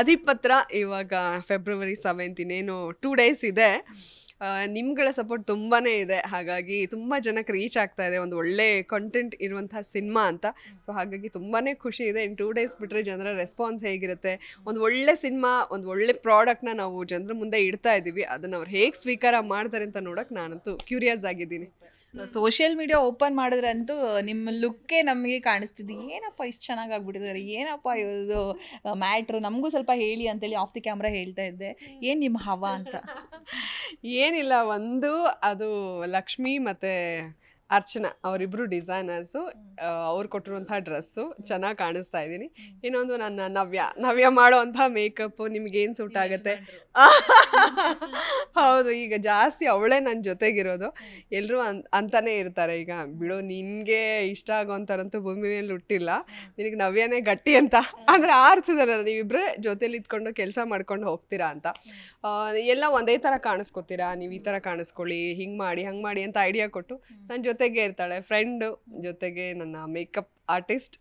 ಅಧಿಪತ್ರ ಇವಾಗ February seventh ಇನ್ನೇನು two days ಇದೆ. ನಿಮ್ಗಳ ಸಪೋರ್ಟ್ ತುಂಬಾ ಇದೆ. ಹಾಗಾಗಿ ತುಂಬ ಜನಕ್ಕೆ ರೀಚ್ ಆಗ್ತಾ ಇದೆ. ಒಂದು ಒಳ್ಳೆ ಕಂಟೆಂಟ್ ಇರುವಂತಹ ಸಿನಿಮಾ ಅಂತ. ಸೊ ಹಾಗಾಗಿ ತುಂಬಾ ಖುಷಿ ಇದೆ. ಇನ್ನು ಟೂ ಡೇಸ್ ಬಿಟ್ಟರೆ ಜನರ ರೆಸ್ಪಾನ್ಸ್ ಹೇಗಿರುತ್ತೆ? ಒಂದು ಒಳ್ಳೆ ಸಿನಿಮಾ ಒಂದು ಒಳ್ಳೆ ಪ್ರಾಡಕ್ಟ್ನ ನಾವು ಜನರ ಮುಂದೆ ಇಡ್ತಾ ಇದ್ದೀವಿ ಅದನ್ನು ಅವ್ರು ಹೇಗೆ ಸ್ವೀಕಾರ ಮಾಡ್ತಾರೆ ಅಂತ ನೋಡೋಕೆ ನಾನಂತೂ ಕ್ಯೂರಿಯಸ್ ಆಗಿದ್ದೀನಿ. ಸೋಷಿಯಲ್ ಮೀಡಿಯಾ ಓಪನ್ ಮಾಡಿದ್ರಂತೂ ನಿಮ್ಮ ಲುಕ್ಕೇ ನಮಗೆ ಕಾಣಿಸ್ತಿದ್ದು ಏನಪ್ಪ ಇಷ್ಟು ಚೆನ್ನಾಗಿ ಆಗ್ಬಿಟ್ಟಿದ್ದಾರೆ ಏನಪ್ಪ ಇದು ಮ್ಯಾಟ್ರು ನಮಗೂ ಸ್ವಲ್ಪ ಹೇಳಿ ಅಂತೇಳಿ ಆಫ್ ದಿ ಕ್ಯಾಮ್ರಾ ಹೇಳ್ತಾ ಇದ್ದೆ. ಏನು ನಿಮ್ಮ ಹವಾ ಅಂತ? ಏನಿಲ್ಲ, ಒಂದು ಅದು ಲಕ್ಷ್ಮಿ ಮತ್ತು ಅರ್ಚನಾ ಅವರಿಬ್ರು ಡಿಸೈನರ್ಸು ಅವ್ರು ಕೊಟ್ಟಿರುವಂಥ ಡ್ರೆಸ್ಸು ಚೆನ್ನಾಗಿ ಕಾಣಿಸ್ತಾ ಇದ್ದೀನಿ. ಇನ್ನೊಂದು ನನ್ನ ನವ್ಯ ನವ್ಯ ಮಾಡೋವಂಥ ಮೇಕಪ್ಪು ನಿಮ್ಗೇನು ಸೂಟ್ ಆಗುತ್ತೆ? ಹೌದು ಈಗ ಜಾಸ್ತಿ ಅವಳೇ ನನ್ನ ಜೊತೆಗಿರೋದು. ಎಲ್ಲರೂ ಅನ್ ಅಂತಾನೆ ಇರ್ತಾರೆ. ಈಗ ಬಿಡು ನಿನಗೆ ಇಷ್ಟ ಆಗೋಂಥರಂತೂ ಭೂಮಿ ಮೇಲೆ ಹುಟ್ಟಿಲ್ಲ. ನಿನಗೆ ನವ್ಯನೇ ಗಟ್ಟಿ ಅಂತ. ಅಂದರೆ ಆ ಅರ್ಥದಲ್ಲ ನೀವಿಬ್ಬರೇ ಜೊತೆಲಿ ಇದ್ಕೊಂಡು ಕೆಲಸ ಮಾಡ್ಕೊಂಡು ಹೋಗ್ತೀರಾ ಅಂತ. ಎಲ್ಲ ಒಂದೇ ಥರ ಕಾಣಿಸ್ಕೊತೀರಾ? ನೀವು ಈ ಥರ ಕಾಣಿಸ್ಕೊಳ್ಳಿ ಹಿಂಗೆ ಮಾಡಿ ಹಂಗೆ ಮಾಡಿ ಅಂತ ಐಡಿಯಾ ಕೊಟ್ಟು ನನ್ನ ಜೊತೆಗೆ ಇರ್ತಾಳೆ ಫ್ರೆಂಡು ಜೊತೆಗೆ ನನ್ನ ಮೇಕಪ್ ಆರ್ಟಿಸ್ಟ್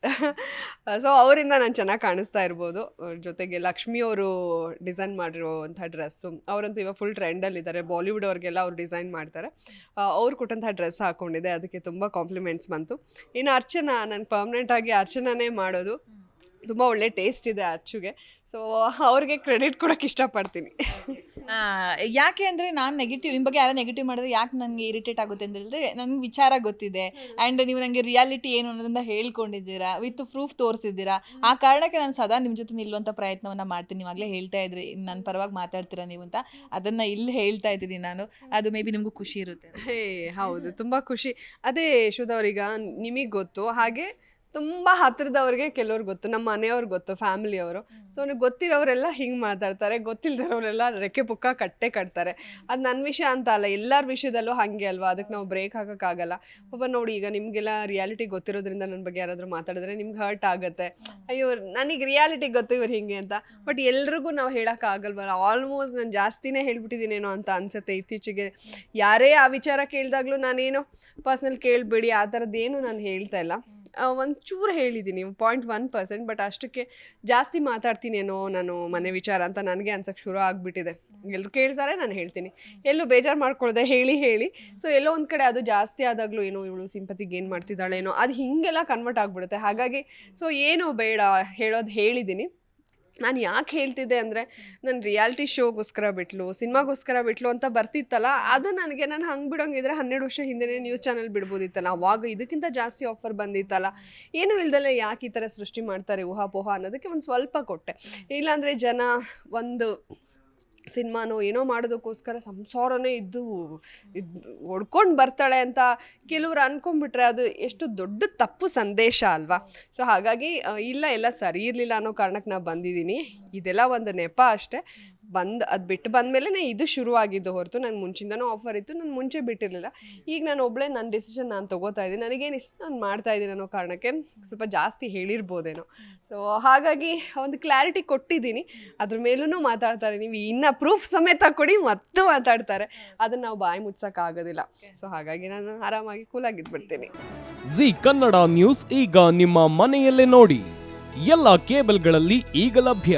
ಸೊ ಅವರಿಂದ ನಾನು ಚೆನ್ನಾಗಿ ಕಾಣಿಸ್ತಾ ಇರ್ಬೋದು. ಜೊತೆಗೆ ಲಕ್ಷ್ಮಿ ಅವರು ಡಿಸೈನ್ ಮಾಡಿರುವಂಥ ಡ್ರೆಸ್ಸು ಅವರಂತೂ ಇವಾಗ ಫುಲ್ ಟ್ರೆಂಡಲ್ಲಿದ್ದಾರೆ ಬಾಲಿವುಡ್ ಅವ್ರಿಗೆಲ್ಲ ಅವ್ರು ಡಿಸೈನ್ ಮಾಡ್ತಾರೆ. ಅವ್ರು ಕೊಟ್ಟಂಥ ಡ್ರೆಸ್ ಹಾಕ್ಕೊಂಡಿದ್ದೆ ಅದಕ್ಕೆ ತುಂಬ ಕಾಂಪ್ಲಿಮೆಂಟ್ಸ್ ಬಂತು. ಇನ್ನು ಅರ್ಚನಾ ನಾನು ಪರ್ಮನೆಂಟಾಗಿ ಅರ್ಚನಾನೇ ಮಾಡೋದು. ತುಂಬ ಒಳ್ಳೆ ಟೇಸ್ಟ್ ಇದೆ ಅಚ್ಚುಗೆ. ಸೊ ಅವ್ರಿಗೆ ಕ್ರೆಡಿಟ್ ಕೊಡೋಕ್ಕೆ ಇಷ್ಟಪಡ್ತೀನಿ. ಯಾಕೆ ಅಂದರೆ ನಾನು ನೆಗೆಟಿವ್ ನಿಮ್ಮ ಬಗ್ಗೆ ಯಾರೋ ನೆಗೆಟಿವ್ ಮಾಡಿದ್ರೆ ಯಾಕೆ ನನಗೆ ಇರಿಟೇಟ್ ಆಗುತ್ತೆ ಅಂತ ಹೇಳಿದ್ರೆ ನನಗೆ ವಿಚಾರ ಗೊತ್ತಿದೆ. ಆ್ಯಂಡ್ ನೀವು ನನಗೆ ರಿಯಾಲಿಟಿ ಏನು ಅನ್ನೋದನ್ನ ಹೇಳ್ಕೊಂಡಿದ್ದೀರಾ ವಿತ್ ಪ್ರೂಫ್ ತೋರಿಸಿದ್ದೀರಾ ಆ ಕಾರಣಕ್ಕೆ ನಾನು ಸದಾ ನಿಮ್ಮ ಜೊತೆ ನಿಲ್ಲುವಂಥ ಪ್ರಯತ್ನವನ್ನು ಮಾಡ್ತೀನಿ. ನೀವಾಗಲೇ ಹೇಳ್ತಾ ಇದ್ರಿ ನನ್ನ ಪರವಾಗಿ ಮಾತಾಡ್ತೀರಾ ನೀವು ಅಂತ. ಅದನ್ನು ಇಲ್ಲಿ ಹೇಳ್ತಾ ಇದ್ದೀನಿ ನಾನು. ಅದು ಮೇ ಬಿ ನಿಮಗೂ ಖುಷಿ ಇರುತ್ತೆ. ಹೇ ಹೌದು ತುಂಬ ಖುಷಿ. ಅದೇ ಯಶೋದವ್ರೀಗ ನಿಮಗೆ ಗೊತ್ತು. ಹಾಗೆ ತುಂಬ ಹತ್ತಿರದವ್ರಿಗೆ ಕೆಲವ್ರು ಗೊತ್ತು ನಮ್ಮ ಮನೆಯವ್ರು ಗೊತ್ತು ಫ್ಯಾಮಿಲಿಯವರು. ಸೊ ಅವ್ನಿಗೆ ಗೊತ್ತಿರೋರೆಲ್ಲ ಹಿಂಗೆ ಮಾತಾಡ್ತಾರೆ ಗೊತ್ತಿಲ್ಲದವರೆಲ್ಲ ರೆಕ್ಕೆ ಪುಕ್ಕ ಕಟ್ಟೆ ಕಟ್ತಾರೆ. ಅದು ನನ್ನ ವಿಷಯ ಅಂತ ಅಲ್ಲ ಎಲ್ಲರ ವಿಷಯದಲ್ಲೂ ಹಾಗೆ ಅಲ್ವಾ? ಅದಕ್ಕೆ ನಾವು ಬ್ರೇಕ್ ಹಾಕೋಕ್ಕಾಗಲ್ಲ. ಪಾಪ ನೋಡಿ ಈಗ ನಿಮಗೆಲ್ಲ ರಿಯಾಲಿಟಿ ಗೊತ್ತಿರೋದ್ರಿಂದ ನನ್ನ ಬಗ್ಗೆ ಯಾರಾದರೂ ಮಾತಾಡಿದ್ರೆ ನಿಮ್ಗೆ ಹರ್ಟ್ ಆಗುತ್ತೆ. ಅಯ್ಯೋ ನನಗೆ ರಿಯಾಲಿಟಿ ಗೊತ್ತು ಇವ್ರು ಹಿಂಗೆ ಅಂತ. ಬಟ್ ಎಲ್ರಿಗೂ ನಾವು ಹೇಳೋಕ್ಕಾಗಲ್ವಲ್ಲ ಆಲ್ಮೋಸ್ಟ್ ನಾನು ಜಾಸ್ತಿನೇ ಹೇಳ್ಬಿಟ್ಟಿದ್ದೀನೇನೋ ಅಂತ ಅನ್ಸುತ್ತೆ ಇತ್ತೀಚೆಗೆ. ಯಾರೇ ಆ ವಿಚಾರ ಕೇಳಿದಾಗಲೂ ನಾನೇನು ಪರ್ಸ್ನಲ್ ಕೇಳಬೇಡಿ ಆ ಥರದ್ದೇನು ನಾನು ಹೇಳ್ತಾ ಇಲ್ಲ. ಒಂಚೂರು ಹೇಳಿದ್ದೀನಿ ಪಾಯಿಂಟ್ ಒನ್ ಪರ್ಸೆಂಟ್ ಬಟ್ ಅಷ್ಟಕ್ಕೆ ಜಾಸ್ತಿ ಮಾತಾಡ್ತೀನೇನೋ ನಾನು ಮನೆ ವಿಚಾರ ಅಂತ ನನಗೆ ಅನ್ಸಕ್ಕೆ ಶುರು ಆಗಿಬಿಟ್ಟಿದೆ. ಎಲ್ಲರೂ ಕೇಳ್ತಾರೆ, ನಾನು ಹೇಳ್ತೀನಿ. ಎಲ್ಲೂ ಬೇಜಾರು ಮಾಡ್ಕೊಳ್ದೆ, ಹೇಳಿ ಹೇಳಿ. ಸೊ ಎಲ್ಲೋ ಒಂದು ಕಡೆ ಅದು ಜಾಸ್ತಿ ಆದಾಗಲೂ ಏನೋ ಇವಳು ಸಿಂಪತಿಗೆ ಏನು ಮಾಡ್ತಿದ್ದಾಳೇನೋ ಅದು ಹೀಗೆಲ್ಲ ಕನ್ವರ್ಟ್ ಆಗಿಬಿಡುತ್ತೆ. ಹಾಗಾಗಿ ಸೊ ಏನೋ ಬೇಡ ಹೇಳೋದು ಹೇಳಿದ್ದೀನಿ. ನಾನು ಯಾಕೆ ಹೇಳ್ತಿದ್ದೆ ಅಂದರೆ ನಾನು ರಿಯಾಲಿಟಿ ಶೋಗೋಸ್ಕರ ಬಿಟ್ಲು ಸಿನಿಮಾಗೋಸ್ಕರ ಬಿಟ್ಲು ಅಂತ ಬರ್ತಿತ್ತಲ್ಲ ಅದು ನನಗೆ ನಾನು ಹಂಗೆ ಬಿಡೋಂಗಿದ್ರೆ ಹನ್ನೆರಡು ವರ್ಷ ಹಿಂದೆನೇ ನ್ಯೂಸ್ ಚಾನಲ್ ಬಿಡ್ಬೋದಿತ್ತಲ್ಲ ಅವಾಗ ಇದಕ್ಕಿಂತ ಜಾಸ್ತಿ ಆಫರ್ ಬಂದಿತ್ತಲ್ಲ. ಏನೂ ಇಲ್ದಲೆ ಯಾಕೆ ಈ ಥರ ಸೃಷ್ಟಿ ಮಾಡ್ತಾರೆ ಊಹಾಪೋಹ ಅನ್ನೋದಕ್ಕೆ ಒಂದು ಸ್ವಲ್ಪ ಕೊಟ್ಟೆ. ಇಲ್ಲಾಂದರೆ ಜನ ಒಂದು ಸಿನಿಮಾನೋ ಏನೋ ಮಾಡೋದಕ್ಕೋಸ್ಕರ ಸಂಸಾರನೇ ಇದ್ದು ಇದು ಬರ್ತಾಳೆ ಅಂತ ಕೆಲವ್ರು ಅನ್ಕೊಂಡ್ಬಿಟ್ರೆ ಅದು ಎಷ್ಟು ದೊಡ್ಡ ತಪ್ಪು ಸಂದೇಶ ಅಲ್ವಾ? ಸೊ ಹಾಗಾಗಿ ಇಲ್ಲ, ಎಲ್ಲ ಸರಿ ಇರಲಿಲ್ಲ ಅನ್ನೋ ಕಾರಣಕ್ಕೆ ನಾನು ಬಂದಿದ್ದೀನಿ. ಇದೆಲ್ಲ ಒಂದು ನೆಪ ಅಷ್ಟೇ. ಬಂದು ಅದು ಬಿಟ್ಟು ಬಂದಮೇಲೆ ಇದು ಶುರುವಾಗಿದ್ದು ಹೊರತು. ನನಗೆ ಮುಂಚಿಂದನೂ ಆಫರ್ ಇತ್ತು ನಾನು ಮುಂಚೆ ಬಿಟ್ಟಿರಲಿಲ್ಲ. ಈಗ ನಾನು ಒಬ್ಬಳೇ ನನ್ನ ಡಿಸಿಷನ್ ನಾನು ತೊಗೋತಾ ಇದ್ದೀನಿ. ನನಗೇನು ಇಷ್ಟ ನಾನು ಮಾಡ್ತಾ ಇದ್ದೀನಿ ಅನ್ನೋ ಕಾರಣಕ್ಕೆ ಸ್ವಲ್ಪ ಜಾಸ್ತಿ ಹೇಳಿರ್ಬೋದೇನೋ. ಸೊ ಹಾಗಾಗಿ ಒಂದು ಕ್ಲಾರಿಟಿ ಕೊಟ್ಟಿದ್ದೀನಿ. ಅದ್ರ ಮೇಲೂ ಮಾತಾಡ್ತಾರೆ. ನೀವು ಇನ್ನು ಪ್ರೂಫ್ ಸಮೇತ ಕೊಡಿ ಮತ್ತು ಮಾತಾಡ್ತಾರೆ. ಅದನ್ನು ನಾವು ಬಾಯಿ ಮುಚ್ಸೋಕ್ಕಾಗೋದಿಲ್ಲ ಸೊ ಹಾಗಾಗಿ ನಾನು ಆರಾಮಾಗಿ ಕೂಲಾಗಿದ್ಬಿಡ್ತೀನಿ ಜಿ ಕನ್ನಡ ನ್ಯೂಸ್ ಈಗ ನಿಮ್ಮ ಮನೆಯಲ್ಲೇ ನೋಡಿ. ಎಲ್ಲ ಕೇಬಲ್ಗಳಲ್ಲಿ ಈಗ ಲಭ್ಯ.